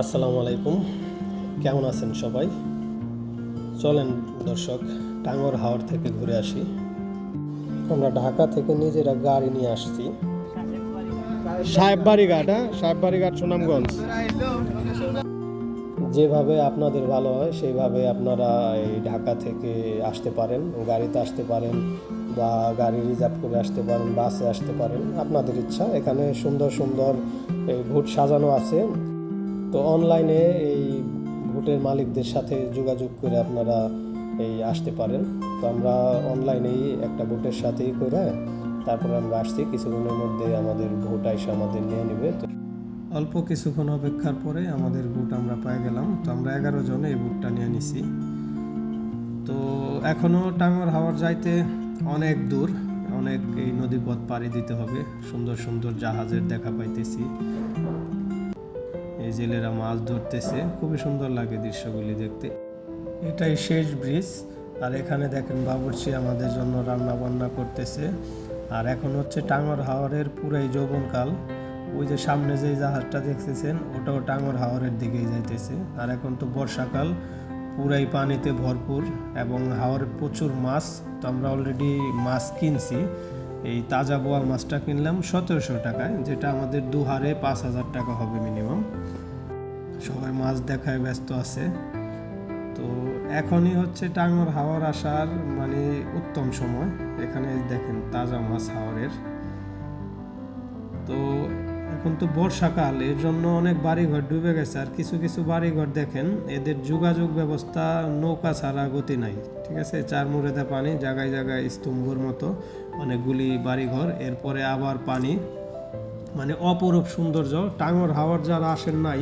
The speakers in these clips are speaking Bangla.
আসসালামু আলাইকুম। কেমন আছেন সবাই? চলেন দর্শক টাঙ্গর হাওর থেকে ঘুরে আসি। আমরা ঢাকা থেকে নিজেরা গাড়ি নিয়ে আসছি। সাহেববাড়ি ঘাট হ্যাঁ? সাহেববাড়ি ঘাট সুনামগঞ্জ। যেভাবে আপনাদের ভালো হয় সেইভাবে আপনারা এই ঢাকা থেকে আসতে পারেন গাড়িতে আসতে পারেন বা গাড়ি রিজার্ভ করে আসতে পারেন বাসে আসতে পারেন। আপনাদের ইচ্ছা এখানে সুন্দর সুন্দর এই ভুট সাজানো আছে। তো অনলাইনে এই ভোটের মালিকদের সাথে যোগাযোগ করে আপনারা এই আসতে পারেন। তো আমরা অনলাইনেই একটা ভোটের সাথেই করে তারপরে আমরা আসছি। কিছুক্ষণের মধ্যে আমাদের ভোট আইসে আমাদের নিয়ে নেবে। তো অল্প কিছুক্ষণ অপেক্ষার পরে আমাদের ভোট আমরা পেয়ে গেলাম। তো আমরা এগারো জন এই ভোটটা নিয়ে নিছি। তো এখনও টাঙ্গর হাওয়ার যাইতে অনেক দূর। অনেক এই নদীপথ পাড়ি দিতে হবে। সুন্দর সুন্দর জাহাজের দেখা পাইতেছি। এই জেলেরা মাছ ধরতেছে। খুবই সুন্দর লাগে দৃশ্যগুলি দেখতে। এটাই শেষ ব্রিজ। আর এখানে দেখেন বাবুর্চি আমাদের জন্য রান্না বান্না করতেছে। আর এখন হচ্ছে টাঙ্গর হাওরের পুরাই যৌবনকাল। ওই যে সামনে যে জাহাজটা দেখতেছেন, ওটাও টাঙ্গর হাওরের দিকেই যাইতেছে। আর এখন তো বর্ষাকাল, পুরাই পানিতে ভরপুর এবং হাওরে প্রচুর মাছ। তো আমরা অলরেডি মাছ কিনছি। এই তাজা বোয়াল মাছটা কিনলাম সতেরোশো টাকায়, যেটা আমাদের দু হারে পাঁচ হাজার টাকা হবে মিনিমাম সবাই মাছ দেখায়, ব্যস্ত আছে। তো এখনই হচ্ছে টাঙ্গর হাওয়ার আসার মানে উত্তম সময়। এখানে দেখেন তাজা মাছ হাওরের। তো এখন তো বর্ষাকাল, এর জন্য অনেক বাড়িঘর ডুবে গেছে। আর কিছু কিছু বাড়িঘর দেখেন, এদের যোগাযোগ ব্যবস্থা নৌকা ছাড়া গতি নাই, ঠিক আছে? চার মুড়েতে পানি, জায়গায় জায়গায় স্তম্ভর মতো অনেকগুলি বাড়িঘর, এরপরে আবার পানি। মানে অপরূপ সৌন্দর্য। টাঙ্গর হাওয়ার যারা আসেন নাই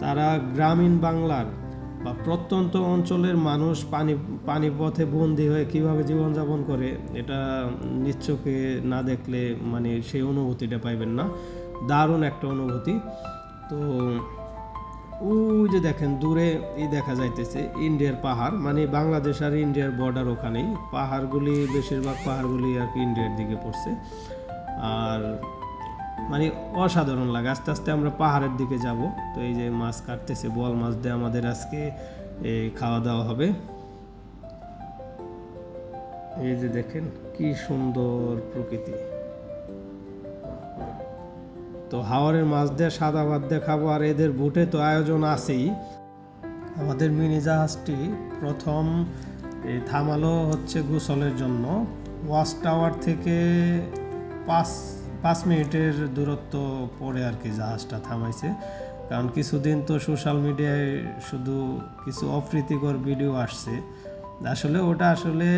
তারা গ্রামীণ বাংলার বা প্রত্যন্ত অঞ্চলের মানুষ পানি পানি পথে বন্দি হয়ে কীভাবে জীবনযাপন করে, এটা নিচ্চকে না দেখলে মানে সেই অনুভূতিটা পাইবেন না। দারুণ একটা অনুভূতি। তো ওই যে দেখেন, দূরে এই দেখা যাইতেছে ইন্ডিয়ার পাহাড় মানে বাংলাদেশ আর ইন্ডিয়ার বর্ডার ওখানেই। পাহাড়গুলি, বেশিরভাগ পাহাড়গুলি আর কি ইন্ডিয়ার দিকে পড়ছে। আর মানে অসাধারণ লাগে। আস্তে আস্তে আমরা পাহাড়ের দিকে যাব। তো এই যে মাছ কাটতেছে, বল মাছ দিয়ে আমাদের আজকে খাওয়া দাওয়া হবে। এই যে দেখেন, কি সুন্দর প্রকৃতি। তো হাওয়ারের মাছ দিয়ে সাদা ভাত দিয়ে খাব, আর এদের বুটে তো আয়োজন আছেই। আমাদের মিনি জাহাজটি প্রথম থামালো হচ্ছে গোসলের জন্য। ওয়াচ টাওয়ার থেকে পাঁচ পাঁচ মিনিটের দূরত্ব পরে আর কি জাহাজটা থামাইছে। কারণ কিছুদিন তো সোশ্যাল মিডিয়ায় শুধু কিছু অপ্রীতিকর ভিডিও আসছে। আসলে ওটা আসলে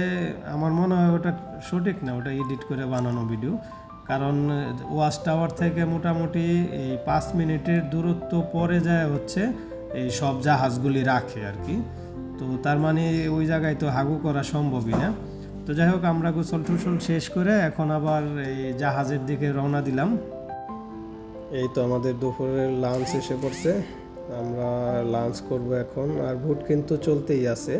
আমার মনে হয় ওটা সঠিক না, ওটা এডিট করে বানানো ভিডিও কারণ ওয়াচ টাওয়ার থেকে মোটামুটি এই পাঁচ মিনিটের দূরত্ব পরে যায় হচ্ছে এই সব জাহাজগুলি রাখে আর কি। তো তার মানে ওই জায়গায় তো হাগু করা সম্ভবই না। তো যাই হোক, আমরা গোসল টুসল শেষ করে এখন আবার এই জাহাজের দিকে রওনা দিলাম। এই তো আমাদের দুপুরের লাঞ্চ এসে পড়ছে। আমরা লাঞ্চ করব এখন, আর ভুট কিন্তু চলতেই আছে,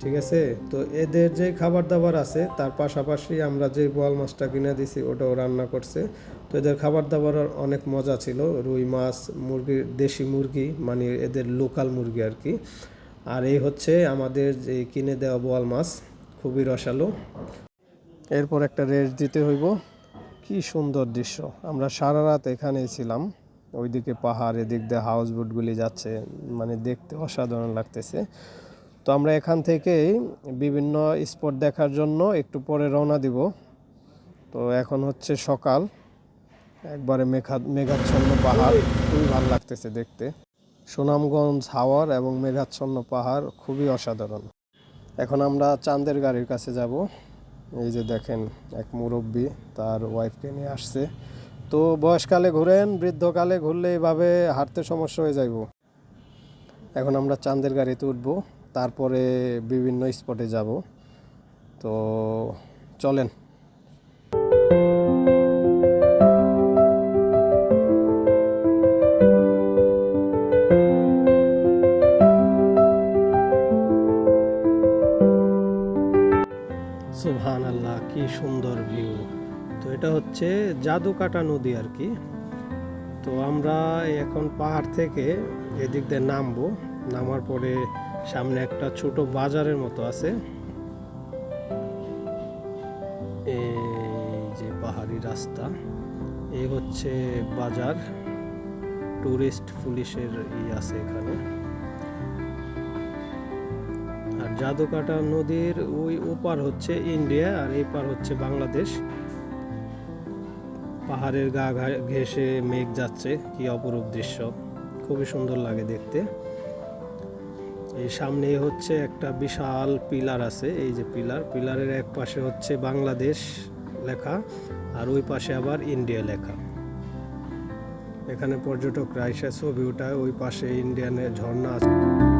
ঠিক আছে? তো এদের যে খাবার দাবার আছে, তার পাশাপাশি আমরা যে বোয়াল মাছটা কিনে দিছি, ওটাও রান্না করছে। তো এদের খাবার দাবার অনেক মজা ছিল, রুই মাছ, মুরগি, দেশি মুরগি মানে এদের লোকাল মুরগি আর কি। আর এই হচ্ছে আমাদের যে কিনে দেওয়া বোয়াল মাছ। খুবই রসালো। এরপর একটা রেস্ট দিতে হইব। কি সুন্দর দৃশ্য। আমরা সারা রাত এখানেই ছিলাম। ওইদিকে পাহাড়, এদিক দিয়ে হাউস বোটগুলি যাচ্ছে মানে দেখতে অসাধারণ লাগতেছে। তো আমরা এখান থেকেই বিভিন্ন স্পট দেখার জন্য একটু পরে রওনা দিব। তো এখন হচ্ছে সকাল। একবারে মেঘা, মেঘাচ্ছন্ন পাহাড়। খুবই ভালো লাগতেছে দেখতে। সুনামগঞ্জ হাওয়ার এবং মেঘাচ্ছন্ন পাহাড় খুবই অসাধারণ। এখন আমরা চাঁদের গাড়ির কাছে যাব। এই যে দেখেন এক মুরব্বী তার ওয়াইফকে নিয়ে আসছে। তো বয়সকালে ঘুরেন, বৃদ্ধকালে ঘুরলে এভাবে হাঁটতে সমস্যা হয়ে যাইব। এখন আমরা চাঁদের গাড়িতে উঠব, তারপরে বিভিন্ন স্পটে যাব। তো চলেন। হচ্ছে জাদুকাটা নদী আর কি। তো আমরা এখন পাহাড় থেকে এদিক দিয়ে নামবো। নামার পরে সামনে একটা ছোট বাজারের মতো আছে। এই যে পাহাড়ি রাস্তা এই হচ্ছে বাজার। টুরিস্ট পুলিশের ই আছে এখানে। আর জাদুকাটা নদীর ওই ওপার হচ্ছে ইন্ডিয়া আর এই পার হচ্ছে বাংলাদেশ। পাহাড়ের গা ঘা- ঘেঁষে মেঘ যাচ্ছে, কি অপরূপ দৃশ্য। খুবই সুন্দর লাগে দেখতে। এই সামনে হচ্ছে একটা বিশাল পিলার আছে, এই যে পিলার। পিলারের এক পাশে হচ্ছে বাংলাদেশ লেখা, আর ওই পাশে আবার ইন্ডিয়া লেখা। এখানে পর্যটকরা ছবি ওঠায়, ওই পাশে ইন্ডিয়ানের ঝর্ণা আছে।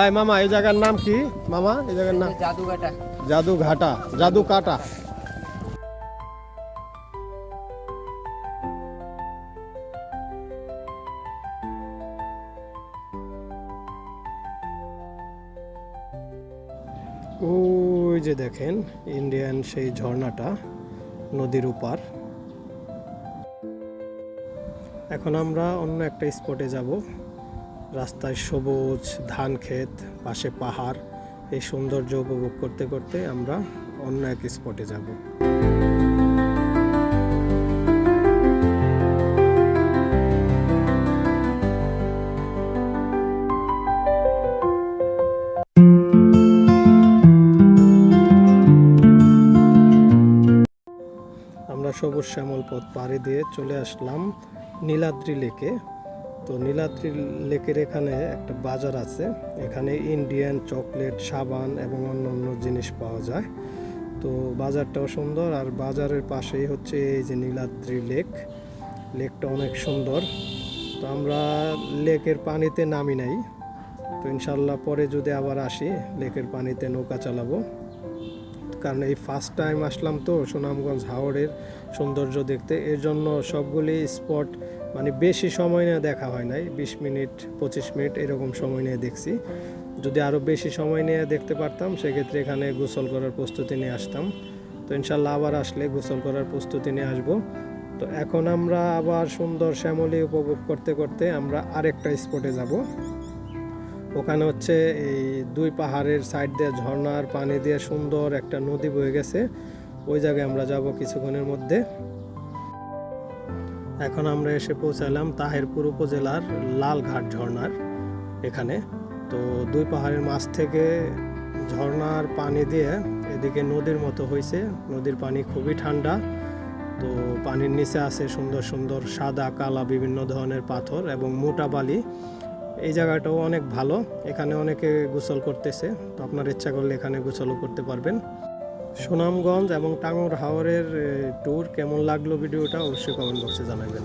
আয় মামা এই জায়গার নাম কি? মামা এই জায়গার নাম? জাদুঘাটা। জাদু ঘাটা জাদু কাটা ওই যে দেখেন ইন্ডিয়ান সেই ঝর্ণাটা নদীর উপার এখন আমরা অন্য একটা স্পটে যাব। রাস্তায় সবুজ ধান ক্ষেত, পাশে পাহাড়। এই সৌন্দর্য উপভোগ করতে করতে আমরা অন্য এক স্পটে যাব। আমরা সবুজ শ্যামল পথ পাড়ি দিয়ে চলে আসলাম নীলাদ্রি লেকে। তো নীলাদ্রি লেকের এখানে একটা বাজার আছে। এখানে ইন্ডিয়ান চকলেট সাবান এবং অন্য অন্য জিনিস পাওয়া যায়। তো বাজারটাও সুন্দর আর বাজারের পাশেই হচ্ছে এই যে নীলাদ্রি লেক। লেকটা অনেক সুন্দর। তো আমরা লেকের পানিতে নামি নাই। তো ইনশাল্লাহ পরে যদি আবার আসি, লেকের পানিতে নৌকা চালাবো। কারণ এই ফার্স্ট টাইম আসলাম তো সুনামগঞ্জ হাওড়ের সৌন্দর্য দেখতে। এর জন্য সবগুলি স্পট মানে বেশি সময় নিয়ে দেখা হয় নাই, বিশ মিনিট, পঁচিশ মিনিট এরকম সময় নিয়ে দেখছি। যদি আরও বেশি সময় নিয়ে দেখতে পারতাম, সেক্ষেত্রে এখানে গোসল করার প্রস্তুতি নিয়ে আসতাম। তো ইনশাল্লাহ আবার আসলে গোসল করার প্রস্তুতি নিয়ে আসব। তো এখন আমরা আবার সুন্দর শ্যামলী উপভোগ করতে করতে আমরা আরেকটা স্পটে যাব। ওখানে হচ্ছে এই দুই পাহাড়ের সাইড দিয়ে ঝর্ণার পানি দিয়ে সুন্দর একটা নদী বয়ে গেছে। ওই জায়গায় আমরা যাব কিছুক্ষণের মধ্যে। এখন আমরা এসে পৌঁছালাম তাহেরপুর উপজেলার লালঘাট ঝর্ণার এখানে। তো দুই পাহাড়ের মাছ থেকে ঝর্ণার পানি দিয়ে এদিকে নদীর মতো হয়েছে নদীর পানি খুবই ঠান্ডা। তো পানির নিচে আছে সুন্দর সুন্দর সাদা, কালা বিভিন্ন ধরনের পাথর এবং মোটা বালি। এই জায়গাটাও অনেক ভালো। এখানে অনেকে গোসল করতেছে। তো আপনার ইচ্ছা করলে এখানে গোসলও করতে পারবেন। সুনামগঞ্জ এবং টাঙ্গর হাওরের ট্যুর কেমন লাগল ভিডিওটা অবশ্যই কমেন্ট বক্সে জানাবেন।